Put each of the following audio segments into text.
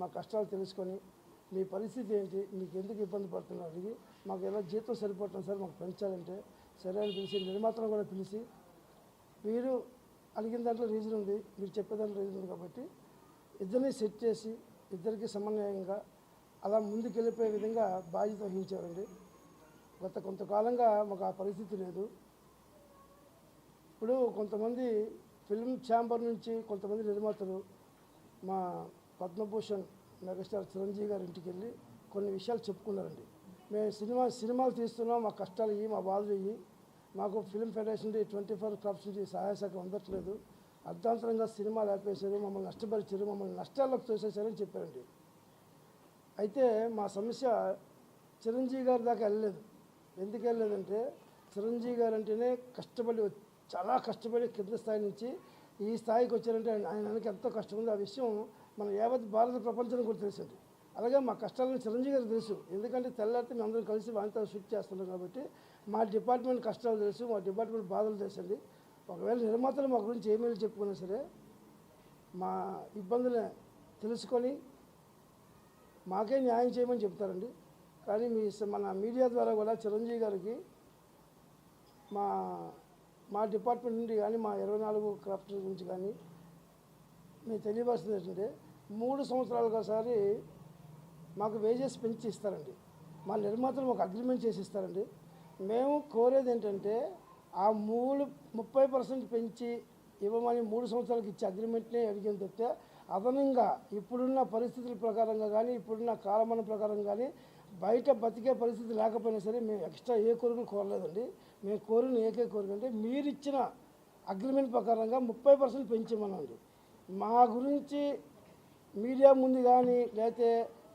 మా కష్టాలు తెలుసుకొని మీ పరిస్థితి ఏంటి మీకు ఎందుకు ఇబ్బంది పడుతున్నారు అడిగి మాకు ఎలా జీతం సరిపోతుంది సార్ మాకు పెంచాలంటే సరే అని పిలిచి నిర్మాతను కూడా పిలిచి మీరు అడిగిన దాంట్లో రీజన్ ఉంది మీరు చెప్పే దాంట్లో రీజన్ ఉంది కాబట్టి ఇద్దరిని సెట్ చేసి ఇద్దరికి సమన్వయంగా అలా ముందుకెళ్ళిపోయే విధంగా బాధ్యత వహించారండి. గత కొంతకాలంగా మాకు ఆ పరిస్థితి లేదు. ఇప్పుడు కొంతమంది ఫిల్మ్ ఛాంబర్ నుంచి కొంతమంది నిర్మాతలు మా పద్మభూషణ్ మెగాస్టార్ చిరంజీవి గారి ఇంటికి వెళ్ళి కొన్ని విషయాలు చెప్పుకున్నారండి. మేము సినిమా సినిమాలు తీస్తున్నాం మా కష్టాలు ఇవి మా బాధలు ఇవి మాకు film federation twenty four clubs నుంచి సహాయ శాఖ అందట్లేదు. అర్ధాంతరంగా సినిమాలు ఆపేశారు మమ్మల్ని నష్టపరిచారు మమ్మల్ని నష్టాల్లోకి చూసేశారని చెప్పారండి. అయితే మా సమస్య చిరంజీవి గారి దాకా వెళ్ళలేదు. ఎందుకు వెళ్ళలేదంటే చిరంజీవి గారు అంటేనే కష్టపడి చాలా కష్టపడి కింద స్థాయి నుంచి ఈ స్థాయికి వచ్చారంటే ఆయన ఎంతో కష్టం ఉంది. ఆ విషయం మన యావత్ భారత ప్రపంచం కూడా తెలిసింది. అలాగే మా కష్టాలను చిరంజీవి గారు తెలుసు. ఎందుకంటే తెల్లారితే మేము అందరం కలిసి వాటితో షూట్ చేస్తున్నాం కాబట్టి మా డిపార్ట్మెంట్ కష్టాలు తెలుసు మా డిపార్ట్మెంట్ బాధలు తెలుసండి. ఒకవేళ నిర్మాతలు మా గురించి ఏమేమి చెప్పుకున్నా సరే మా ఇబ్బందులు తెలుసుకొని మాకే న్యాయం చేయమని చెప్తారండి. కానీ మీ మన మీడియా ద్వారా కూడా చిరంజీవి గారికి మా మా డిపార్ట్మెంట్ నుండి కానీ మా ఇరవై నాలుగు క్రాఫ్ట్ గురించి కానీ మీకు తెలియవలసింది ఏంటంటే మూడు సంవత్సరాలకు ఒకసారి మాకు వేజెస్ పెంచి ఇస్తారండి. మా నిర్మాతలు మాకు అగ్రిమెంట్ చేసి ఇస్తారండి. మేము కోరేది ఏంటంటే ఆ మూడు ముప్పై పర్సెంట్ పెంచి ఇవ్వమని మూడు సంవత్సరాలకు ఇచ్చే అగ్రిమెంట్నే అడిగిన తప్పితే అదనంగా ఇప్పుడున్న పరిస్థితుల ప్రకారంగా కానీ ఇప్పుడున్న కాలమానం ప్రకారం కానీ బయట బతికే పరిస్థితి లేకపోయినా సరే మేము ఎక్స్ట్రా ఏ కోరికలు కోరలేదండి. మేము కోరిన ఏకే కోరిక అంటే మీరు ఇచ్చిన అగ్రిమెంట్ ప్రకారంగా ముప్పై పర్సెంట్ పెంచమనండి. మా గురించి మీడియా ముందు కానీ లేకపోతే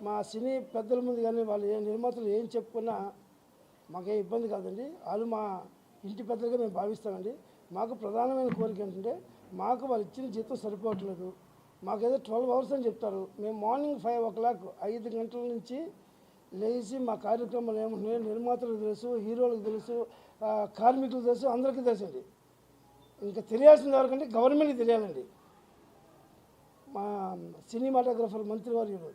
మా సినీ పెద్దల ముందు కానీ వాళ్ళు ఏ నిర్మాతలు ఏం చెప్పుకున్నా మాకేం ఇబ్బంది కాదండి. వాళ్ళు మా ఇంటి పెద్దలుగా మేము భావిస్తామండి. మాకు ప్రధానమైన కోరిక ఏంటంటే మాకు వాళ్ళు ఇచ్చిన జీతం సరిపోవట్లేదు. మాకు ఏదో ట్వెల్వ్ అవర్స్ అని చెప్తారు. మేము మార్నింగ్ ఫైవ్ ఓ క్లాక్ ఐదు గంటల నుంచి లేచి మా కార్యక్రమాలు ఏముంటున్నాయో నిర్మాతలకు తెలుసు హీరోలకు తెలుసు కార్మికులకు తెలుసు అందరికీ తెలుసండి. ఇంకా తెలియాల్సింది ఎవరికంటే గవర్నమెంట్కి తెలియాలండి. మా సినిమాటోగ్రఫర్ మంత్రివర్యులు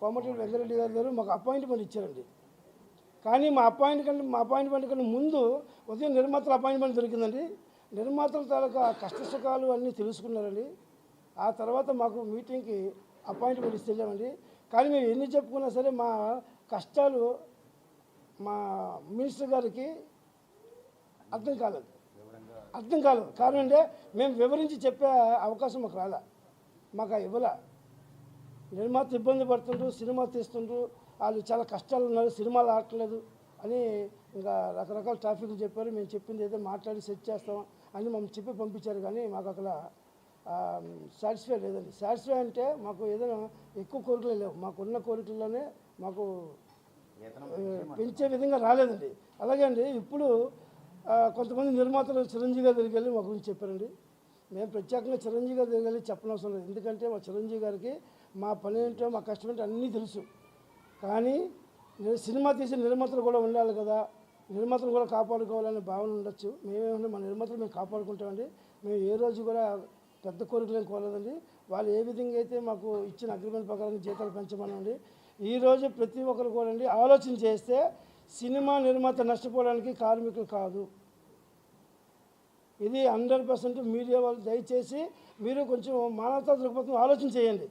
కోమటిరెడ్డి వెంకరెడ్డి గారి గారు మాకు అపాయింట్మెంట్ ఇచ్చారండి. కానీ మా అపాయింట్మెంట్ మా అపాయింట్మెంట్ కన్నా ముందు ఉదయం నిర్మాతల అపాయింట్మెంట్ దొరికిందండి. నిర్మాతల తాలూకా కష్టసుఖాలు అన్నీ తెలుసుకున్నారండి. ఆ తర్వాత మాకు మీటింగ్కి అపాయింట్మెంట్ ఇస్తే వెళ్ళామండి కానీ మేము ఎన్ని చెప్పుకున్నా సరే మా కష్టాలు మా మినిస్టర్ గారికి అర్థం కాలేదు. అర్థం కాలేదు. కారణం అంటే మేము వివరించి చెప్పే అవకాశం మాకు రాలే. మాకు ఇవ్వలే. నిర్మాత ఇబ్బంది పడుతుండ్రు సినిమా తీస్తుండ్రు. వాళ్ళు చాలా కష్టాలు ఉన్నారు సినిమాలు ఆడట్లేదు అని ఇంకా రకరకాల టాపిక్లు చెప్పారు. మేము చెప్పింది ఏదో మాట్లాడి సెట్ చేస్తాం అని మమ్మల్ని చెప్పి పంపించారు కానీ మాకు అక్కడ సాటిస్ఫై లేదండి. సాటిస్ఫై అంటే మాకు ఏదైనా ఎక్కువ కోరికలు లేవు. మాకున్న కోరికల్లోనే మాకు పెంచే విధంగా రాలేదండి. అలాగే అండి ఇప్పుడు కొంతమంది నిర్మాతలు చిరంజీవి గారి దగ్గరికి వెళ్ళి మా గురించి చెప్పారండి. మేము ప్రత్యేకంగా చిరంజీవి గారి దగ్గర చెప్పనవసరం లేదు. ఎందుకంటే మా చిరంజీవి గారికి మా పని ఏంటో మా కష్టం ఏంటో అన్నీ తెలుసు. కానీ సినిమా తీసే నిర్మాతలు కూడా ఉండాలి కదా. నిర్మాతలు కూడా కాపాడుకోవాలనే భావన ఉండొచ్చు. మేమేమంటే మా నిర్మాతలు మేము కాపాడుకుంటామండి. మేము ఏ రోజు కూడా పెద్ద కోరికలు ఏం కోరలేదండి. వాళ్ళు ఏ విధంగా అయితే మాకు ఇచ్చిన అగ్రిమెంట్ ప్రకారం జీతాలు పెంచమనండి. ఈరోజు ప్రతి ఒక్కరు కూడా అండి ఆలోచన చేస్తే సినిమా నిర్మాత నష్టపోవడానికి కార్మికులు కాదు. ఇది హండ్రెడ్ పర్సెంట్ మీడియా వాళ్ళు దయచేసి మీరు కొంచెం మానవతా దృక్పథం ఆలోచన చేయండి.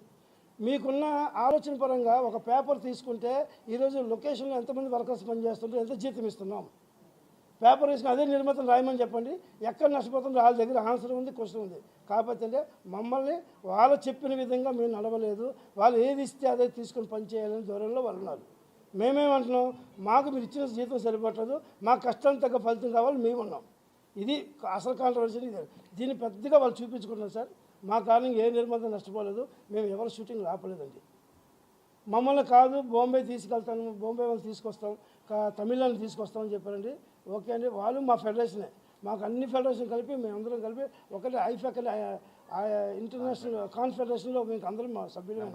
మీకున్న ఆలోచన పరంగా ఒక పేపర్ తీసుకుంటే ఈరోజు లొకేషన్లో ఎంతమంది వర్కర్స్ పనిచేస్తుంటారు ఎంత జీతం ఇస్తున్నాం? పేపర్ వేసుకుని అదే నిర్మాతలు రాయమని చెప్పండి. ఎక్కడ నష్టపోతుందో వాళ్ళ దగ్గర ఆన్సర్ ఉంది క్వశ్చన్ ఉంది. కాకపోతే మమ్మల్ని వాళ్ళు చెప్పిన విధంగా మేము నడవలేదు. వాళ్ళు ఏది ఇస్తే అదే తీసుకొని పనిచేయాలని దూరంలో వాళ్ళు ఉన్నారు. మేమేమంటున్నాం? మాకు మీరు ఇచ్చిన జీతం సరిపట్టదు మా కష్టం తగ్గ ఫలితం కావాలి మేము ఉన్నాం. ఇది అసలు కాంట్రవర్సీ ఇది. దీన్ని పెద్దగా వాళ్ళు చూపించుకున్నారు సార్. మా కారణంగా ఏ నిర్మాత నష్టపోలేదు. మేము ఎవరు షూటింగ్ ఆపలేదండి మమ్మల్ని కాదు బాంబే తీసుకెళ్తాను బాంబే వాళ్ళు తీసుకొస్తాం కా- తమిళనాడు తీసుకొస్తామని చెప్పారండి. ఓకే అండి. వాళ్ళు మా ఫెడరేషనే. మాకు అన్ని ఫెడరేషన్ కలిపి మేమందరం కలిపి ఒకటే ఐఫెక్ అని ఆ- ఆ ఇంటర్నేషనల్ కాన్ఫెడరేషన్లో మేము అందరం మా సభ్యులు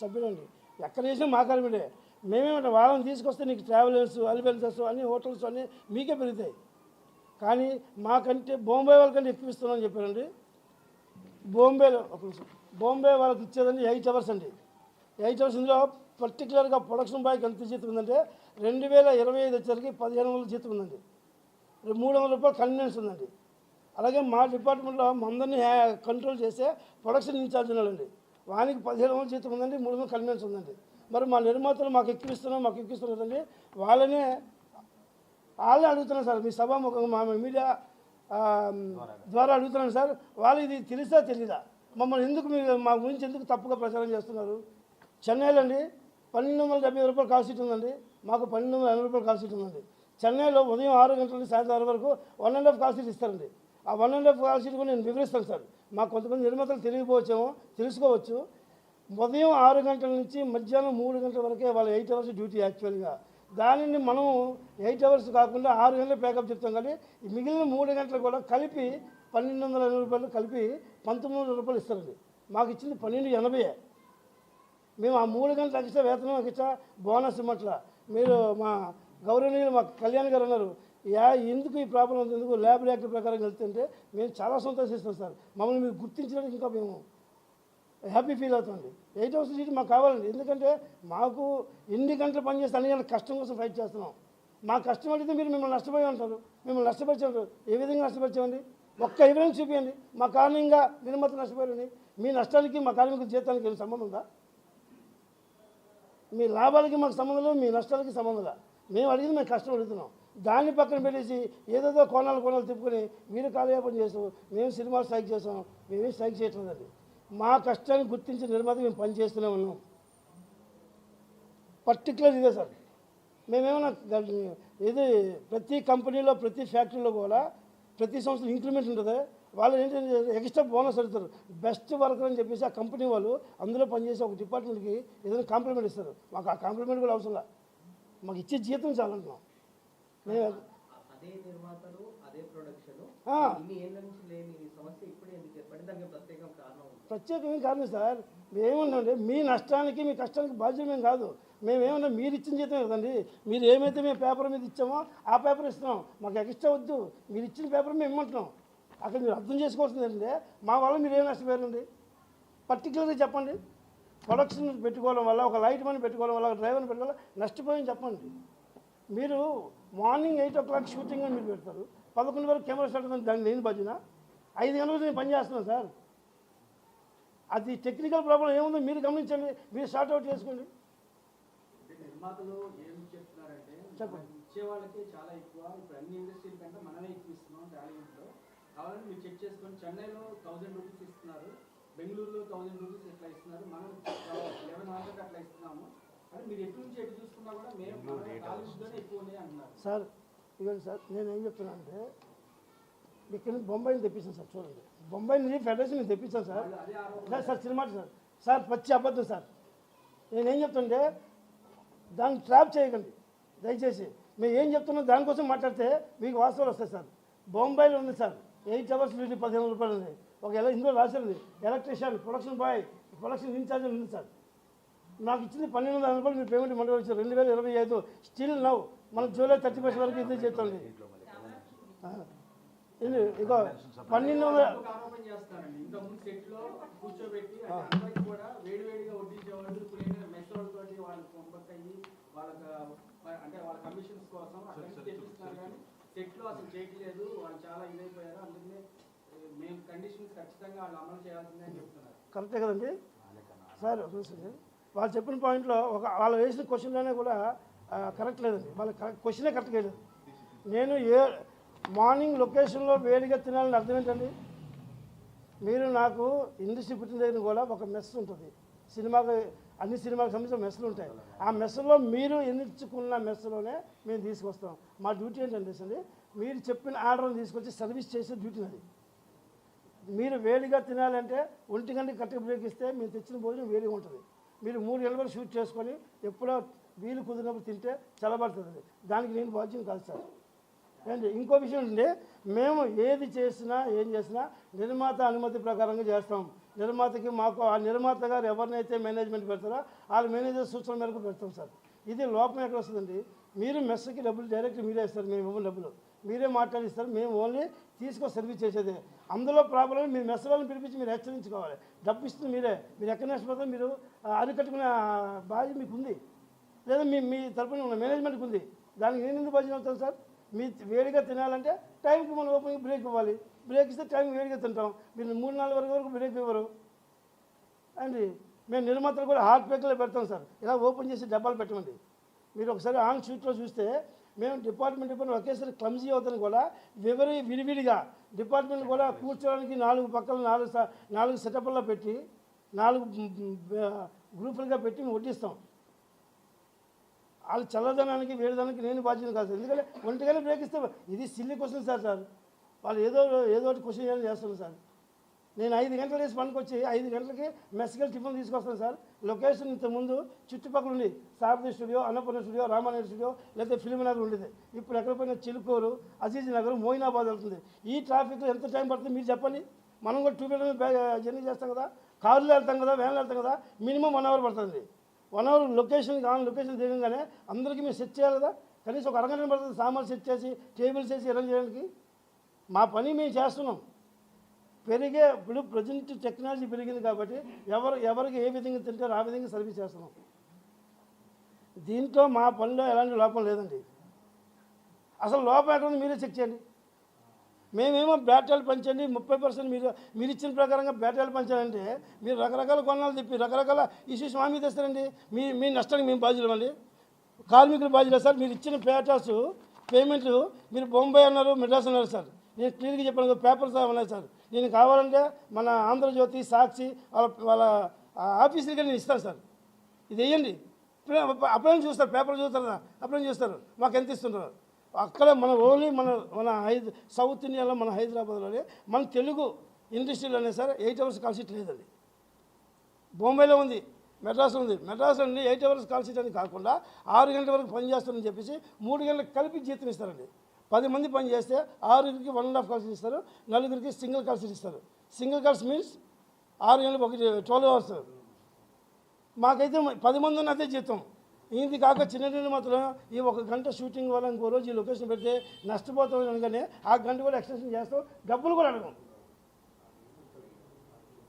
సభ్యులండి. ఎక్కడ చేసినా మా కార్మిడే మేమేమంటే వాళ్ళని తీసుకొస్తే నీకు ట్రావెలర్స్ అలివెన్సెస్ అన్ని హోటల్స్ అన్నీ మీకే పెరుగుతాయి. కానీ మాకంటే బాంబే వాళ్ళకంటే ఎక్కువ ఇస్తున్నామని చెప్పారండి. బాంబేలో ఒక నిమిషం. బాంబే వాళ్ళకి ఇచ్చేదండి ఎయిట్ అవర్స్ అండి. ఎయిట్ అవర్స్ ఇందులో పర్టికులర్గా ప్రొడక్షన్ బాయ్కి ఎంత జీతం ఉందంటే రెండు వేల ఇరవై ఐదు వచ్చేసరికి పదిహేను వందల జీతం ఉందండి. మూడు వందల రూపాయలు కన్వీనెన్స్ ఉందండి. అలాగే మా డిపార్ట్మెంట్లో మందరిని కంట్రోల్ చేసే ప్రొడక్షన్ ఇన్ఛార్జ్ ఉన్నాడండి. వానికి పదిహేను వందల జీతం ఉందండి మూడు వందల కన్వీనెన్స్ ఉందండి. మరి మా నిర్మాతలు మాకు ఎక్కిస్తున్నాం మాకు ఎక్కిస్తున్నారండి వాళ్ళనే వాళ్ళే అడుగుతున్నాను సార్. మీ సభాముఖంగా మా మీడియా ద్వారా అడుగుతున్నాను సార్. వాళ్ళు ఇది తెలుసా తెలీదా? మమ్మల్ని ఎందుకు మీరు మా గురించి ఎందుకు తప్పుగా ప్రచారం చేస్తున్నారు? చెన్నైలో అండి పన్నెండు వందల డెబ్బై రూపాయలు కాల్ సీట్ ఉందండి. మాకు పన్నెండు వందల ఎనభై రూపాయలు కాల్ సీట్ ఉందండి. చెన్నైలో ఉదయం ఆరు గంటల నుంచి సాయంత్రం ఆరు వరకు one and half call sheet ఇస్తారండి. ఆ one and half call sheet కూడా నేను వివరిస్తాను సార్. మాకు కొంతమంది నిర్మాతలు తెలియకపోవచ్చేమో తెలుసుకోవచ్చు. ఉదయం ఆరు గంటల నుంచి మధ్యాహ్నం మూడు గంటల వరకే వాళ్ళ ఎయిట్ అవర్స్ డ్యూటీ యాక్చువల్గా. దానిని మనం ఎయిట్ అవర్స్ కాకుండా ఆరు గంటలు ప్యాకప్ చెప్తాం కానీ మిగిలిన మూడు గంటలు కూడా కలిపి పన్నెండు వందల ఎనభై రూపాయలు కలిపి పంతొమ్మిది వందల రూపాయలు ఇస్తారండి. మాకు ఇచ్చింది పన్నెండు ఎనభై. మేము ఆ మూడు గంటల ఎక్స్ట్రా వేతనం మాకు బోనస్ ఇమ్మట్ల. మీరు మా గౌరవనీయులు మా కళ్యాణ్ గారు అన్నారు యా ఎందుకు ఈ ప్రాబ్లం ఉంది ఎందుకు ల్యాబ్ యాక్ట్ ప్రకారం వెళ్తుంటే మేము చాలా సంతోషిస్తాం సార్. మమ్మల్ని మీరు గుర్తించడానికి ఇంకా మేము హ్యాపీ ఫీల్ అవుతుంది. ఎయిట్ అవర్స్ సీట్ మాకు కావాలండి. ఎందుకంటే మాకు ఎన్ని గంటలు పనిచేస్తాను అన్ని గంటల కష్టం కోసం ఫైట్ చేస్తున్నాం. మా కష్టం అడిగితే మీరు మిమ్మల్ని నష్టపోయి ఉంటారు. మిమ్మల్ని నష్టపరిచే ఉంటారు. ఏ విధంగా నష్టపరిచామండి? ఒక్క ఎవిడెన్స్ చూపించండి మా కారణంగా నిర్మాత నష్టపోయారని. మీ నష్టానికి మా కార్మికుల జీతానికి ఏమి సంబంధం ఉందా? మీ లాభాలకి మాకు సంబంధం లేదు మీ నష్టాలకి సంబంధం లేదు మేము అడిగింది మేము కష్టం అడుగుతున్నాం. దాన్ని పక్కన పెట్టేసి ఏదేదో కోణాలు కోణాలు తిప్పుకొని మీరు కాలయాపన చేస్తాం మేము సినిమా స్ట్రైక్ చేస్తాం మేమేం స్ట్రైక్ చేయట్లేదండి. మా కష్టాన్ని గుర్తించి నిర్మాత మేము పని చేస్తూనే ఉన్నాం. పర్టికులర్ ఇదే సార్. మేమేమన్నా ఇది ప్రతి కంపెనీలో ప్రతి ఫ్యాక్టరీలో కూడా ప్రతి సంవత్సరం ఇంక్రిమెంట్ ఉంటుంది. వాళ్ళు ఏంటంటే ఎక్స్ట్రా బోనస్ అడుగుతారు. బెస్ట్ వర్కర్ అని చెప్పేసి ఆ కంపెనీ వాళ్ళు అందులో పనిచేసే ఒక డిపార్ట్మెంట్కి ఏదైనా కాంప్లిమెంట్ ఇస్తారు. మాకు ఆ కాంప్లిమెంట్ కూడా అవసరం. మాకు ఇచ్చే జీతం చాలంటున్నాం మేము అదే నిర్మాతలు అదే ప్రొడక్షన్ ఆ. ఇన్ని ఏళ్ళ నుంచి లేని సమస్య ఇప్పుడే ఎందుకు ఏర్పడి దానికి ప్రత్యేక కారణం ఉంది ప్రత్యేకమేం కాదు సార్. మేమేమన్నాంటే మీ నష్టానికి మీ కష్టానికి బాధ్యత మేము కాదు. మేమేమన్నా మీరు ఇచ్చిన జీతమే కదండి. మీరు ఏమైతే మేము పేపర్ మీద ఇచ్చామో ఆ పేపర్ ఇస్తున్నాం. మాకు ఎక్స్ట్రా వద్దు. మీరు ఇచ్చిన పేపర్ మేము ఇమ్మంటున్నాం. అక్కడ మీరు అర్థం చేసుకోవాల్సింది ఏంటంటే మా వల్ల మీరు ఏం నష్టపోయారండి? పర్టికులర్గా చెప్పండి. ప్రొడక్షన్ పెట్టుకోవడం వల్ల ఒక లైట్ మని పెట్టుకోవడం వల్ల ఒక డ్రైవర్ని పెట్టుకోవడం నష్టపోయింది చెప్పండి. మీరు morning eight o'clock shooting అని మీరు పెడతారు. పదకొండు వరకు కెమెరా స్టార్ట్ దాన్ని నేను భజన. ఐదు గంటలకు నేను పని చేస్తున్నాను సార్. అది టెక్నికల్ ప్రాబ్లం ఏముందో? మీరు గమనించండి. మీరు షార్ట్ అవుట్ చేసుకోండి. నిర్మాతలు ఏం చెప్తున్నారంటే ఇచ్చే వాళ్ళకి చాలా ఎక్కువ. ఇప్పుడు అన్ని ఇండస్ట్రీల కంటే మనమే ఎక్కువ ఇస్తున్నాం టాలీవుడ్లో. మీరు చెక్ చేసుకొని చెన్నైలో థౌజండ్ రూపీస్ ఇస్తున్నారు. బెంగళూరులో థౌజండ్ రూపీస్ ఇట్లా ఇస్తున్నారు. మనం లెవెన్ హండ్రెడ్ అట్లా ఇస్తున్నాము. మీరు ఎటు నుంచి ఎటు చూసుకున్నా కూడా మేము టాలీవుడ్లోనే ఎక్కువ ఉన్నాయి అంటున్నారు సార్ ఇవ్వండి సార్ నేను ఏం చెప్తున్నా అంటే ఇక్కడ నుంచి బొంబాయిని తెప్పించాను సార్ చూడండి. బొంబాయి నుంచి ఫెడరేషన్ నేను తెప్పించాను sir. Sir sir cinema sir. Sir పచ్చి అబద్ధం సార్. నేనేం చెప్తుంటే దాన్ని ట్రాప్ చేయకండి. దయచేసి. మేము ఏం చెప్తున్నాం దానికోసం మాట్లాడితే మీకు వాస్తవాలు వస్తాయి సార్. బొంబాయిలో ఉంది సార్. ఎయిట్ అవర్స్ డ్యూటీ పదిహేను రూపాయలు ఉంది. ఒక ఎలా ఇందులో రాసింది electrician production boy production in charge ఉంది సార్. నాకు ఇచ్చింది పన్నెండు వందల రూపాయలు మీ పేమెంట్ మండలి వచ్చారు రెండు వేల ఇరవై ఐదు. స్టిల్ నవ్ మనం జూలై థర్టీ ఫస్ట్ వరకు ఇది చేస్తుంది ఇది పన్నెండు ముందు కూర్చోబెట్టి అంటే కూడా అంటే వాళ్ళ కమిషన్స్ కోసం కానీ అసలు చేయట్లేదు వాళ్ళు చాలా ఇదైపోయారు అందుకనే మేము కండిషన్స్ ఖచ్చితంగా వాళ్ళు అమలు చేయాల్సిందే అని చెప్తున్నారు కరెక్టే కదండి? సార్ ఒక వాళ్ళు చెప్పిన పాయింట్లో ఒక వాళ్ళు వేసిన క్వశ్చన్లోనే కూడా కరెక్ట్ లేదండి. వాళ్ళ క్వశ్చనే కరెక్ట్ లేదు. నేను ఏ మార్నింగ్ లొకేషన్లో వేడిగా తినాలని అర్థం ఏంటండి మీరు నాకు ఇండస్ట్రీ పుట్టిన దగ్గర కూడా ఒక మెస్ ఉంటుంది. సినిమాకి అన్ని సినిమాకి సంబంధించిన మెస్సులు ఉంటాయి. ఆ మెస్సులో మీరు ఎన్నించుకున్న మెస్సులోనే మేము తీసుకొస్తాం. మా డ్యూటీ ఏంటంటే అండి మీరు చెప్పిన ఆర్డర్ని తీసుకొచ్చి సర్వీస్ చేసే డ్యూటీ అది. మీరు వేడిగా తినాలంటే ఒంటి గంటకి కట్టె బ్రేక్ ఇస్తే మీరు తెచ్చిన భోజనం వేడిగా ఉంటుంది. మీరు మూడు గంటల వరకు షూట్ చేసుకొని ఎప్పుడో వీలు కుదిరినప్పుడు తింటే చల్లబడుతుంది. దానికి నేను బాధ్యం కాదు సార్. ఏంటి? ఇంకో విషయం ఏంటంటే మేము ఏది చేసినా ఏం చేసినా నిర్మాత అనుమతి ప్రకారంగా చేస్తాం. నిర్మాతకి మాకు ఆ నిర్మాత గారు ఎవరినైతే మేనేజ్మెంట్ పెడతారో వాళ్ళ మేనేజర్ సూచన మేరకు పెడతాం సార్. ఇది లోపం ఎక్కడ వస్తుందండి? మీరు మెస్కి డబ్బులు డైరెక్ట్ మీరే ఇస్తారు. మేము ఇవ్వని డబ్బులు. మీరే మాట్లాడిస్తారు. మేము ఓన్లీ తీసుకో సర్వీస్ చేసేదే. అందులో ప్రాబ్లం మీరు మెస్ వాళ్ళని పిలిపించి మీరు హెచ్చరించుకోవాలి. డబ్బు ఇస్తుంది మీరే. మీరు ఎక్కడ నష్టపోతే మీరు అరికట్టుకునే బాధ్యత మీకు ఉంది లేదా మీ మీ తరపున ఉన్న మేనేజ్మెంట్కి ఉంది దానికి నేను ఎందుకు బాధ్యత అవుతాను సార్? మీ వేడిగా తినాలంటే టైంకి మనం ఓపెన్ బ్రేక్ ఇవ్వాలి. బ్రేక్ ఇస్తే టైం వేడిగా తింటాం. మీరు మూడు నాలుగు వరకు వరకు బ్రేక్ ఇవ్వరు. అండి మేము నిర్మాతలు కూడా హాట్ ప్యాక్లో పెడతాం సార్. ఇలా ఓపెన్ చేసి డబ్బాలు పెట్టమండి. మీరు ఒకసారి ఆన్ షూట్లో చూస్తే మేము డిపార్ట్మెంట్ పని ఒకేసారి క్లమ్జీ అవుతాను కూడా వివరి విడివిడిగా డిపార్ట్మెంట్ కూడా కూర్చోడానికి నాలుగు పక్కల నాలుగు నాలుగు సెటప్ల్లో పెట్టి నాలుగు గ్రూపులుగా పెట్టి మేము వడ్డిస్తాం. వాళ్ళు చల్లదనానికి వేడిదనానికి నేను బాధ్యత కాదు ఎందుకంటే ఒంటిగానే బ్రేక్ ఇస్తే ఇది సిల్లి క్వశ్చన్ సార్ సార్. వాళ్ళు ఏదో ఏదో ఒకటి క్వశ్చన్ చేయాలని చేస్తున్నారు సార్. నేను ఐదు గంటల వేసి పనికి వచ్చి ఐదు గంటలకి మెస్కల్ టిఫిన్ తీసుకొస్తాను సార్. లొకేషన్ ఇంతకుముందు ముందు చుట్టుపక్కల ఉంది Sarathi studio Annapurna studio Ramanaidu studio లేకపోతే ఫిల్మ్ నగర్ ఉండేది. ఇప్పుడు ఎక్కడ చిలుకూరు అజీజ్ నగర్ మోయినాబాద్ వెళ్తుంది. ఈ ట్రాఫిక్లో ఎంత టైం పడుతుంది మీరు చెప్పండి? మనం కూడా టూ వీలర్ జర్నీ చేస్తాం కదా. కారులో వెళ్తాం కదా వ్యాన్లో వెళ్తాం కదా. మినిమం వన్ అవర్ పడుతుంది. One hour location on location దిగంగానే అందరికీ మేము సెట్ చేయాలి కదా? కనీసం ఒక అరగంట పడుతుంది సామాన్లు సెట్ చేసి టేబుల్స్ వేసి అరేంజ్ చేయడానికి. మా పని మేము చేస్తున్నాం. పెరిగే ఇప్పుడు ప్రజెంట్ టెక్నాలజీ పెరిగింది కాబట్టి ఎవరు ఎవరికి ఏ విధంగా తింటారో ఆ విధంగా సర్వీస్ చేస్తున్నాం. దీంట్లో మా పనిలో ఎలాంటి లోపం లేదండి. అసలు లోపం ఎక్కడ ఉంది? మీరే చెక్ చేయండి. మేమేమో బ్యాటరీలు పంచండి ముప్పై పర్సెంట్ మీరు మీరు ఇచ్చిన ప్రకారంగా బ్యాటరీలు పంచాలంటే మీరు రకరకాల కొనాలు తిప్పి రకరకాల ఇష్యూస్ మా మీద తెస్తారండి మీ మీ నష్టానికి మేము బాధ్యులు అండి. కార్మికులు బాధ్యులు సార్ మీరు ఇచ్చిన పేటాస్ పేమెంట్లు మీరు బొంబాయి అన్నారు మెడ్రాస్ అన్నారు సార్. నేను క్లియర్గా చెప్పాను పేపర్స్ ఉన్నాయి సార్. నేను కావాలంటే మన ఆంధ్రజ్యోతి సాక్షి వాళ్ళ వాళ్ళ ఆఫీసులకి నేను ఇస్తాను సార్. ఇది వేయండి. అప్పుడే చూస్తారు పేపర్ చూస్తారు కదా అప్పుడే చూస్తారు. మాకు ఎంత ఇస్తున్నారు అక్కడ మన ఓన్లీ మన మన హైద సౌత్ ఇండియాలో మన హైదరాబాద్లోనే మన తెలుగు ఇండస్ట్రీలోనే సరే ఎయిట్ అవర్స్ కాల్ షీట్ లేదండి. బొంబాయిలో ఉంది మెడ్రాస్ ఉంది. మెడ్రాస్ నుండి ఎయిట్ అవర్స్ కాల్ షీట్ అని కాకుండా ఆరు గంటల వరకు పని చేస్తారని చెప్పేసి మూడు గంటలకు కలిపి జీతం ఇస్తారండి. పది మంది పని చేస్తే ఆరుగురికి one and half call sheet ఇస్తారు నలుగురికి సింగిల్ కాల్ షీట్ ఇస్తారు. సింగిల్ కాల్స్ మీన్స్ ఆరు గంటలకు ఒకటి ట్వెల్వ్ అవర్స్. మాకైతే పది మంది ఉన్న అదే జీతం. ఇది కాక చిన్న చిన్న మాత్రం ఈ ఒక గంట షూటింగ్ వల్ల ఇంకో రోజు ఈ లొకేషన్ పెడితే నష్టపోతాం అనగానే ఆ గంట కూడా ఎక్స్టెన్షన్ చేస్తాం. డబ్బులు కూడా అడగం.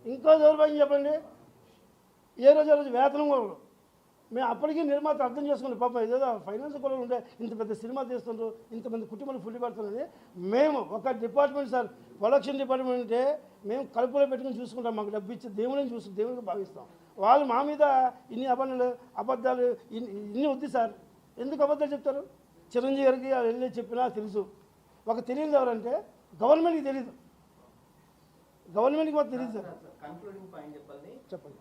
ఇంకో దౌర్భాగ్యం చెప్పండి. ఏ రోజు రోజు వేతనం కూడా మేము అప్పటికీ నిర్మాత అర్థం చేసుకుని పాపం ఏదో ఫైనాన్స్ కూడా ఉండే ఇంత పెద్ద సినిమా తీస్తుండ్రు ఇంతమంది కుటుంబాలు ఫుల్ పడుతున్నది. మేము ఒక డిపార్ట్మెంట్ సార్ ప్రొడక్షన్ డిపార్ట్మెంట్ అంటే మేము కలుపులో పెట్టుకుని చూసుకుంటాం. మాకు డబ్బు ఇచ్చి దేవుడిని చూసి దేవుడికి భావిస్తాం వాళ్ళు మా మీద ఇన్ని అబద్ధాలు అబద్ధాలు ఇన్ని ఇన్ని వద్దు సార్. ఎందుకు అబద్ధాలు చెప్తారు? చిరంజీవి గారికి వాళ్ళు వెళ్ళి చెప్పినా తెలుసు. ఒక తెలియదు ఎవరంటే గవర్నమెంట్కి తెలియదు గవర్నమెంట్కి మాకు తెలియదు సార్. చెప్పండి.